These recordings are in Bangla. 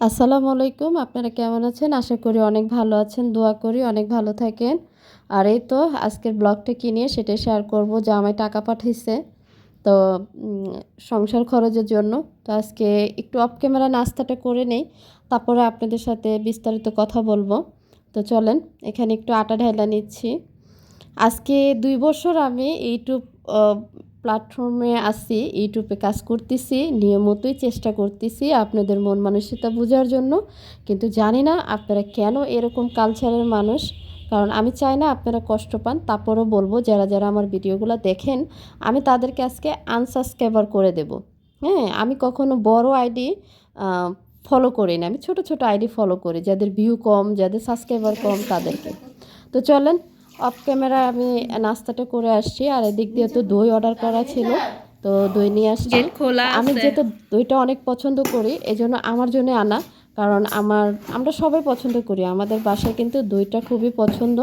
আসসালামু আলাইকুম, আপনারা কেমন আছেন? আশা করি অনেক ভালো আছেন, দোয়া করি অনেক ভালো থাকেন। আর এই তো আজকের ব্লগটা কি নিয়ে সেটা শেয়ার করব, যে আমায় টাকা পাঠাইছে। তো সংসার খরচের জন্য। তো আজকে একটু অফ ক্যামেরা নাস্তাটা করে নেই, তারপরে আপনাদের সাথে বিস্তারিত কথা বলব। তো চলেন, এখানে একটু আটা ঢাইলা নিচ্ছি। আজকে দুই বছর আমি ইউটিউব প্ল্যাটফর্মে আসি ইউটিউবে কাজ করতেছি, নিয়মিতই চেষ্টা করতেছি আপনাদের মন মানসিকতা বোঝার জন্য। কিন্তু জানি না আপনারা কেন এরকম কালচারের মানুষ। কারণ আমি চাই না আপনারা কষ্ট পান, তারপরও বলব, যারা যারা আমার ভিডিওগুলো দেখেন, আমি তাদেরকে আজকে আনসাবস্ক্রাইবার করে দেব। হ্যাঁ আমি কখনো বড় আইডি ফলো করি না। আমি ছোট ছোট আইডি ফলো করি, যাদের ভিউ কম, যাদের সাবস্ক্রাইবার কম, তাদেরকে। তো চলেন অফ ক্যামেরা আমি নাস্তাটা করে আসছি আর এদিক দিয়ে তো দই অর্ডার করা ছিল তো দই নিয়ে আসছি। খোলা আমি যেহেতু দইটা অনেক পছন্দ করি এজন্য আমার জন্য আনা কারণ আমার আমরা সবাই পছন্দ করি আমাদের বাসায় কিন্তু দইটা খুবই পছন্দ।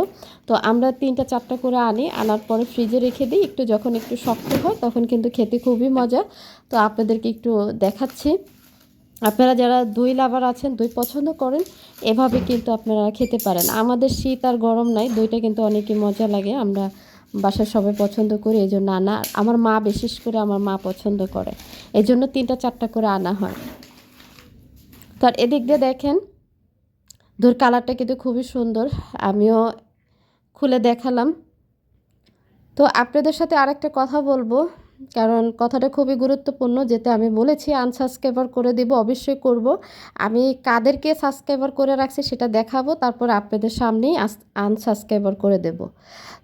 তো আমরা তিনটা চারটা করে আনি আনার পরে ফ্রিজে রেখে দিই একটু যখন একটু শক্ত হয় তখন কিন্তু খেতে খুবই মজা। তো আপনাদেরকে একটু দেখাচ্ছি। আপনারা যারা দই লাভার আছেন, দই পছন্দ করেন, এভাবে কিন্তু আপনারা খেতে পারেন। আমাদের শীত আর গরম নাই, দইটা কিন্তু অনেকই মজা লাগে, আমরা বাসার সবাই পছন্দ করি, এই জন্য আনা। আমার মা বিশেষ করে আমার মা পছন্দ করে, এই জন্য তিনটা, চারটা করে আনা হয়। তো আর এদিক দিয়ে দেখেন, দইয়ের কালারটা কিন্তু খুবই সুন্দর, আমিও খুলে দেখালাম। তো আপনাদের সাথে আরেকটা কথা বলব কারণ কথাটা খুবই গুরুত্বপূর্ণ, যেটা আমি বলেছি আনসাবস্ক্রাইবার করে দিব, অবশ্যই করব। আমি কাদেরকে সাবস্ক্রাইবার করে রাখছি সেটা দেখাবো, তারপর আপনাদের সামনেই আনসাবস্ক্রাইবার করে দেব।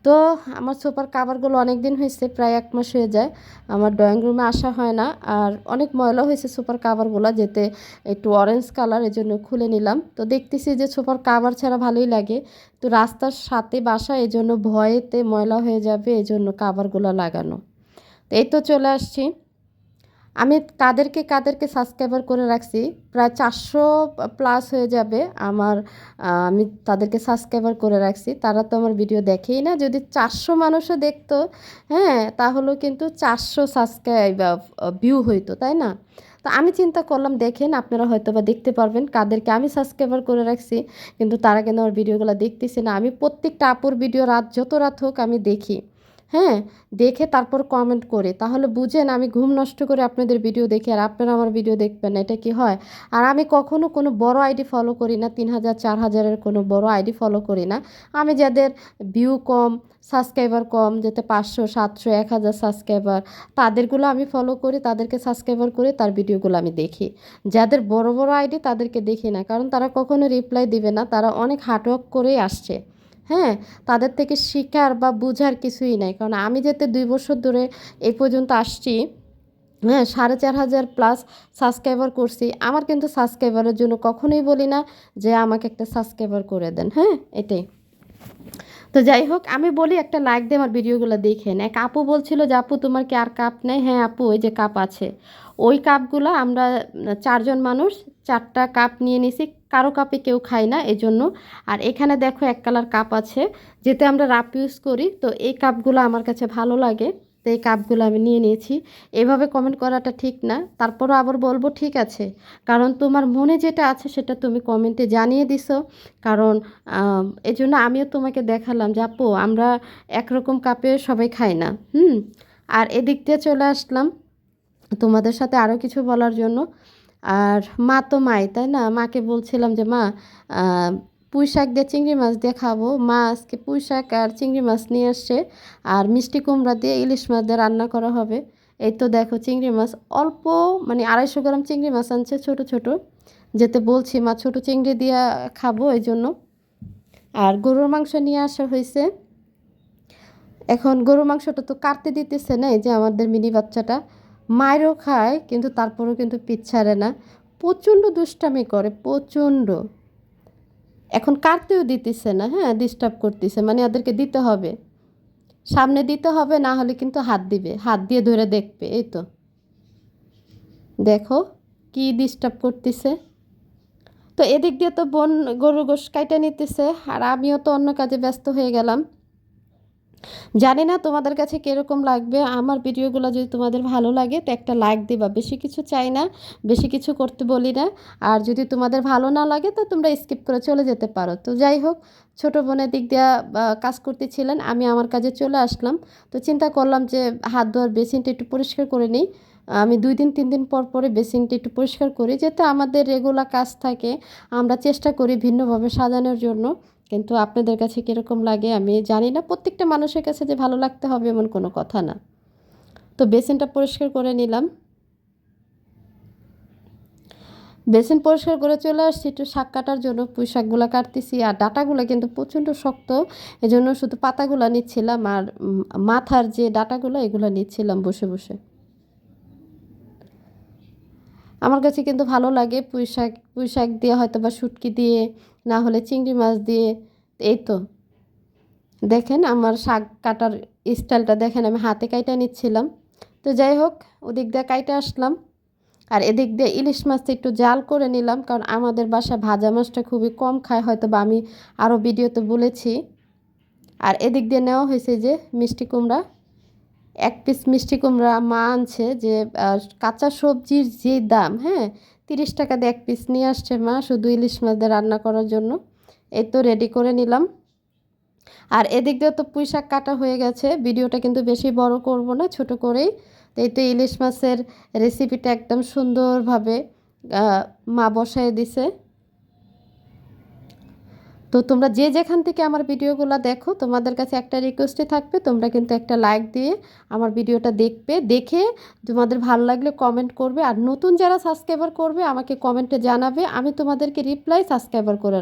তো আমার সুপার কাভারগুলো অনেক দিন হয়েছে, প্রায় এক মাস হয়ে যায়। আমার ড্রয়িং রুমে আসা হয় না, আর অনেক ময়লা হয়েছে সুপার কাভারগুলো যেতে একটু অরেঞ্জ কালার এই জন্য খুলে নিলাম। তো দেখতেছি যে সুপার কাভার ছাড়া ভালোই লাগে। তো রাস্তার সাথে বাসা এই জন্য ভয়েতে ময়লা হয়ে যাবে এই জন্য কাভারগুলো লাগানো। তো এই তো চলে আসছি। আমি কাদেরকে কাদেরকে সাবস্ক্রাইবার করে রাখছি, প্রায় চারশো প্লাস হয়ে যাবে আমার আমি তাদেরকে সাবস্ক্রাইবার করে রাখছি। তারা তো আমার ভিডিও দেখেই না। যদি চারশো মানুষও দেখতো হ্যাঁ তাহলেও কিন্তু চারশো সাবস্ক্রাইব ভিউ হইতো, তাই না? তো আমি চিন্তা করলাম, দেখেন আপনারা হয়তো বা দেখতে পারবেন, কাদেরকে আমি সাবস্ক্রাইবার করে রাখছি, কিন্তু তারা কিন্তু আমার ভিডিওগুলো দেখতেছে না? আমি প্রত্যেকটা আপুর ভিডিও রাত, যত রাত হোক আমি দেখি। হ্যাঁ দেখে তারপর কমেন্ট করে। তাহলে বুঝেন আমি ঘুম নষ্ট করে আপনাদের ভিডিও দেখি আর আপনারা আমার ভিডিও দেখবেন না। এটা কি হয়? আর আমি কখনো কোনো বড় আইডি ফলো করি না, তিন হাজার, চার হাজারের কোনো বড় আইডি ফলো করি না। আমি যাদের ভিউ কম সাবস্ক্রাইবার কম, যেতে পাঁচশো, সাতশো, এক হাজার সাবস্ক্রাইবার তাদেরগুলো আমি ফলো করি, তাদেরকে সাবস্ক্রাইবার করে তার ভিডিওগুলো আমি দেখি। যাদের বড় বড় আইডি তাদেরকে দেখি না, কারণ তারা কখনো রিপ্লাই দিবে না, তারা অনেক হার্ডওয়ার্ক করেই আসছে। হ্যাঁ তাদের থেকে শেখার বা বোঝার কিছুই নাই। কারণ আমি যেতে দুই বছর ধরে এই পর্যন্ত আসছি হ্যাঁ সাড়ে চার হাজার প্লাস সাবস্ক্রাইবার করছি। আমার কিন্তু সাবস্ক্রাইবারের জন্য কখনোই বলি না যে আমাকে একটা সাবস্ক্রাইবার করে দেন হ্যাঁ এটাই। তো যাই হোক, আমি বলি একটা লাইক দিয়ে আমার ভিডিওগুলো দেখে নেয় কাপু বলছিল যে, আপু, তোমার কি আর কাপ নেই? হ্যাঁ আপু, ওই যে কাপ আছে। ওই কাপগুলো আমরা চারজন মানুষ চারটা কাপ নিয়ে নিছি, কারও কাপে কেউ খায় না এজন্য। আর এখানে দেখো এক কালার কাপ আছে যেতে আমরা রাপ ইউজ করি। তো এই কাপগুলো আমার কাছে ভালো লাগে। তো এই কাপগুলো আমি নিয়ে নিয়েছি। এভাবে কমেন্ট করাটা ঠিক না। তারপরও আবার বলব ঠিক আছে। কারণ তোমার মনে যেটা আছে সেটা তুমি কমেন্টে জানিয়ে দিছো। কারণ এই জন্য আমিও তোমাকে দেখালাম যে আপু, আমরা একরকম কাপে সবাই খাই না। হুম? আর এদিক দিয়ে চলে আসলাম তোমাদের সাথে আরও কিছু বলার জন্য। আর মা তো মাই, তাই না? মাকে বলছিলাম যে, মা পুঁই শাক দিয়ে চিংড়ি মাছ দিয়ে খাব। মা আজকে পুঁই শাক আর চিংড়ি মাছ নিয়ে আসছে। আর মিষ্টি কুমড়া দিয়ে ইলিশ মাছ দিয়ে রান্না করা হবে। এই তো দেখো চিংড়ি মাছ অল্প মানে আড়াইশো গ্রাম চিংড়ি মাছ আনছে ছোট ছোট। যেতে বলছি, মা, ছোট চিংড়ি দিয়ে খাব এই জন্য। আর গরুর মাংস নিয়ে আসা হয়েছে। এখন গরুর মাংসটা তো কাটতে দিতেছে না, এই যে আমাদের মিনি বাচ্চাটা। মায়েরও খায়, কিন্তু তারপরেও কিন্তু পিছ না। প্রচণ্ড দুষ্টামি করে, প্রচণ্ড। এখন কাটতেও দিতেছে না হ্যাঁ ডিস্টার্ব করতেছে মানে ওদেরকে দিতে হবে। সামনে দিতে হবে, না হলে কিন্তু হাত দিবে, হাত দিয়ে ধরে দেখবে, এই তো। দেখো কি ডিস্টার্ব করতেছে। তো এদিক দিয়ে তো বোন গরু গোশ কাইটা নিতেছে, আর আমিও তো অন্য কাজে ব্যস্ত হয়ে গেলাম। জানি না তোমাদের কাছে কীরকম লাগবে। আমার ভিডিওগুলো যদি তোমাদের ভালো লাগে, তো একটা লাইক দিবা। বেশি কিছু চাই না, বেশি কিছু করতে বলি না। আর যদি তোমাদের ভালো না লাগে, তো তোমরা স্কিপ করে চলে যেতে পারো। তো যাই হোক, ছোটো বোনের দিক দিয়ে কাজ করতেছিলেন, আমি আমার কাজে চলে আসলাম। তো চিন্তা করলাম যে, হাত ধোয়ার বেসিনটা একটু পরিষ্কার করে নিই। আমি দুই দিন, তিন দিন পর পরে বেসিনটা একটু পরিষ্কার করি। যাতে আমাদের রেগুলার কাজ থাকে, আমরা চেষ্টা করি ভিন্নভাবে সাজানোর জন্য। কিন্তু আপনাদের কাছে কীরকম লাগে? আমি জানি না, প্রত্যেকটা মানুষের কাছে যে ভালো লাগতে হবে এমন কোনো কথা না। তো বেসিনটা পরিষ্কার করে নিলাম। বেসিন পরিষ্কার করে চলে আসছি, একটু শাক কাটার জন্য। পুঁই শাকগুলো কাটতেছি আর ডাটাগুলো কিন্তু প্রচণ্ড শক্ত। এজন্য শুধু পাতাগুলো নিচ্ছিলাম আর মাথার যে ডাটাগুলো, এগুলো নিচ্ছিলাম বসে বসে। আমার কাছে কিন্তু ভালো লাগে পুঁই শাক পুঁই শাক দিয়ে হয়তো বা শুটকি দিয়ে, না হলে চিংড়ি মাছ দিয়ে, এই তো। দেখেন আমার শাক কাটার স্টাইলটা দেখেন, আমি হাতে কাইটা নিচ্ছিলাম। তো যাই হোক, ওদিক দিয়ে কাইটা আসলাম। আর এদিক দিয়ে ইলিশ মাছটা একটু জাল করে নিলাম, কারণ আমাদের বাসায় ভাজা মাছটা খুবই কম খায় হয়তো বা আমি আরও ভিডিওতে বলেছি। আর এদিক দিয়ে নেওয়া হয়েছে যে মিষ্টি কুমড়া। এক পিস মিষ্টি কুমড়া মা আনছে যে কাঁচা সবজির যে দাম হ্যাঁ তিরিশ টাকা দিয়ে এক পিস নিয়ে আসছে মা শুধু ইলিশ মাছ দিয়ে রান্না করার জন্য। এই তো রেডি করে নিলাম। আর এদিক দিয়ে তো পুঁই শাক কাটা হয়ে গেছে। ভিডিওটা কিন্তু বেশি বড় করব না, ছোট করেই। তো এই তো ইলিশ মাছের রেসিপিটা একদম সুন্দরভাবে মা বসায় দিছে। তো তোমরা যে যেখান থেকে আমার ভিডিওগুলো দেখো, তোমাদের কাছে একটা রিকোয়েস্টে থাকবে, তোমরা কিন্তু একটা লাইক দিয়ে আমার ভিডিওটা দেখবে, দেখে তোমাদের ভালো লাগলে কমেন্ট করবে। আর নতুন যারা সাবস্ক্রাইবার করবে, আমাকে কমেন্টে জানাবে, আমি তোমাদেরকে রিপ্লাই সাবস্ক্রাইবার করে